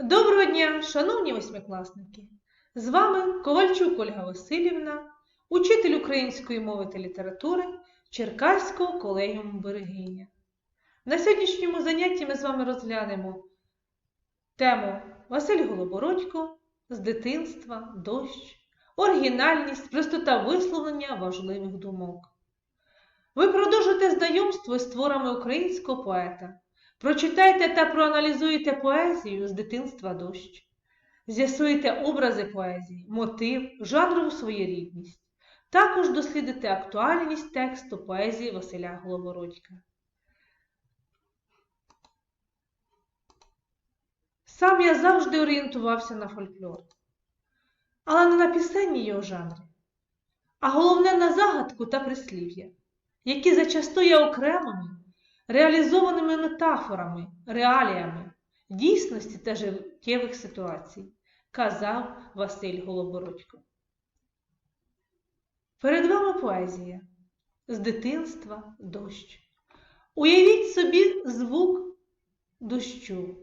Доброго дня, шановні восьмикласники! З вами Ковальчук Ольга Васильівна, учитель української мови та літератури Черкаського колегіуму Берегиня. На сьогоднішньому занятті ми з вами розглянемо тему Василь Голобородько з дитинства, дощ, оригінальність, простота висловлення важливих думок. Ви продовжуєте знайомство з творами українського поета. Прочитайте та проаналізуйте поезію з дитинства дощ. З'ясуйте образи поезії, мотив, жанрову своєрідність. Також дослідите актуальність тексту поезії Василя Голобородька. Сам я завжди орієнтувався на фольклор, але не на пісенні його жанри, а головне на загадку та прислів'я, які зачасту є окремими реалізованими метафорами, реаліями, дійсності та життєвих ситуацій, казав Василь Голобородько. Перед вами поезія з дитинства дощ. Уявіть собі звук дощу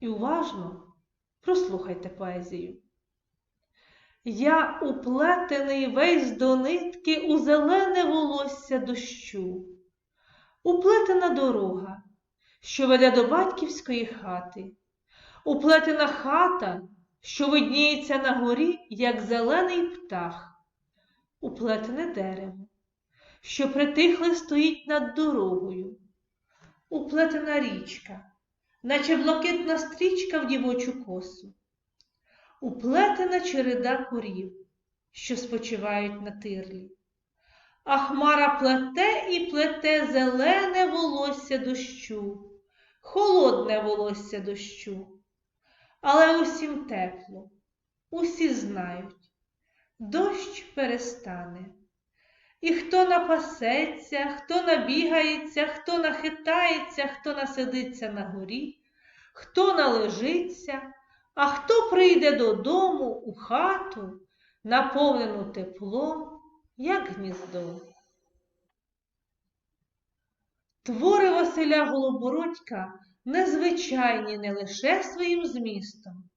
і уважно прослухайте поезію. Я уплетений весь до нитки у зелене волосся дощу уплетена дорога, що веде до батьківської хати, уплетена хата, що видніється на горі, як зелений птах, уплетене дерево, що притихле стоїть над дорогою, уплетена річка, наче блакитна стрічка в дівочу косу, уплетена череда корів, що спочивають на тирлі. А хмара плете і плете зелене волосся дощу, холодне волосся дощу. Але усім тепло, усі знають, дощ перестане. І хто напасеться, хто набігається, хто нахитається, хто насидиться на горі, хто належиться, а хто прийде додому у хату, наповнену теплом як гніздо. Твори Василя Голобородька незвичайні не лише своїм змістом,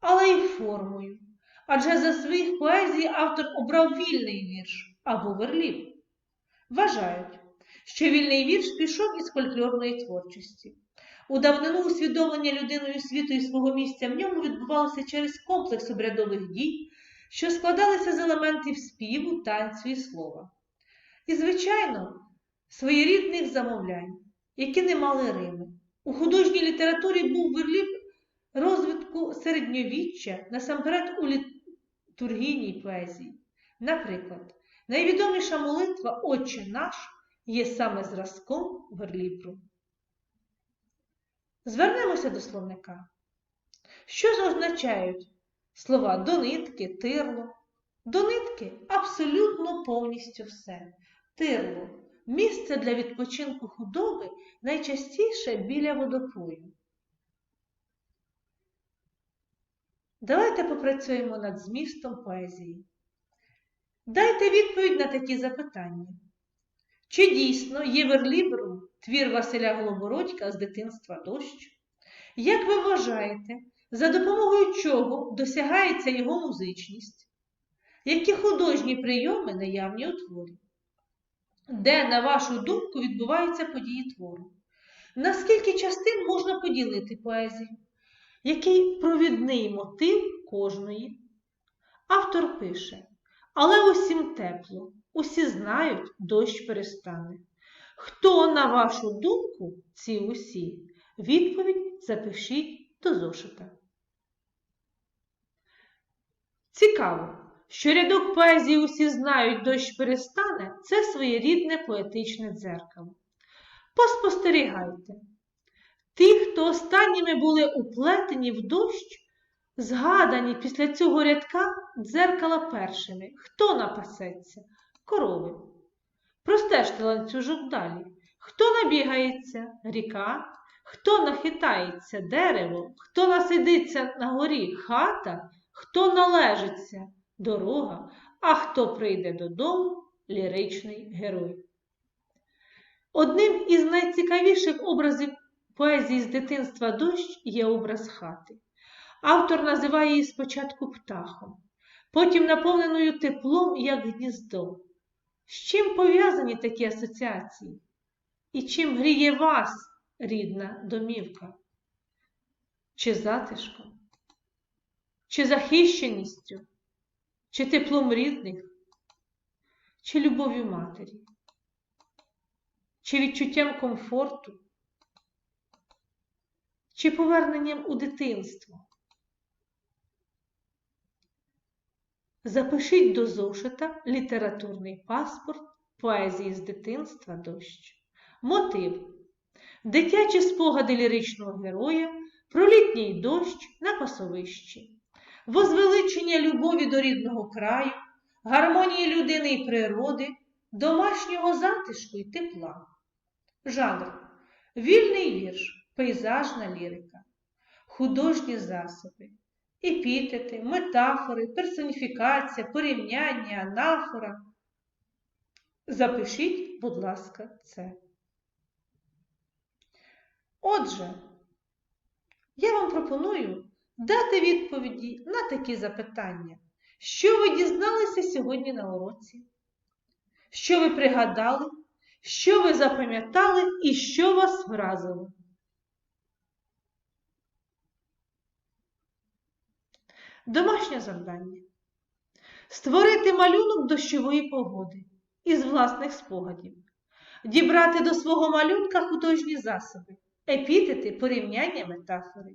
але й формою, адже за своїх поезій автор обрав вільний вірш або верліп. Вважають, що вільний вірш пішов із фольклорної творчості. У давнину усвідомлення людиною світу і свого місця в ньому відбувалося через комплекс обрядових дій, що складалися з елементів співу, танцю і слова. І, звичайно, своєрідних замовлянь, які не мали Рими. У художній літературі був верліп розвитку середньовіччя, насамперед у літургійній поезії. Наприклад, найвідоміша молитва Отче наш є саме зразком верліпру. Звернемося до словника. Що ж означають слова до нитки, тирло. До нитки абсолютно повністю все. Тирло місце для відпочинку худоби найчастіше біля водопою. Давайте попрацюємо над змістом поезії. Дайте відповідь на такі запитання. Чи дійсно є верлібру твір Василя Голобородька з дитинства дощ? Як ви вважаєте, за допомогою чого досягається його музичність, які художні прийоми наявні у творі, де, на вашу думку, відбуваються події твору, наскільки частин можна поділити поезію, який провідний мотив кожної? Автор пише, але усім тепло, усі знають, дощ перестане. Хто, на вашу думку, ці усі? Відповідь запишіть до зошита. Цікаво, що рядок поезії усі знають, дощ перестане це своєрідне поетичне дзеркало. Поспостерігайте. Ті, хто останніми були уплетені в дощ, згадані після цього рядка дзеркала першими. Хто напасеться? Корови. Простежте ланцюжок далі. Хто набігається? Ріка. Хто нахитається дерево, хто насидиться на горі хата, хто належиться дорога, а хто прийде додому ліричний герой. Одним із найцікавіших образів поезії з дитинства дощ є образ хати. Автор називає її спочатку птахом, потім наповненою теплом, як гніздо. З чим пов'язані такі асоціації? І чим гріє вас, рідна домівка? Чи затишком? Чи захищеністю? Чи теплом рідних? Чи любов'ю матері? Чи відчуттям комфорту? Чи поверненням у дитинство? Запишіть до зошита літературний паспорт поезії з дитинства дощ. Мотив. Дитячі спогади ліричного героя про літній дощ на пасовищі, возвеличення любові до рідного краю, гармонії людини і природи, домашнього затишку і тепла. Жанр. Вільний вірш, пейзажна лірика, художні засоби, епітети, метафори, персоніфікація, порівняння, анафора. Запишіть, будь ласка, це. Отже, я вам пропоную дати відповіді на такі запитання. Що ви дізналися сьогодні на уроці? Що ви пригадали? Що ви запам'ятали і що вас вразило? Домашнє завдання. Створити малюнок дощової погоди із власних спогадів. Дібрати до свого малюнка художні засоби, епітети, порівняння метафори.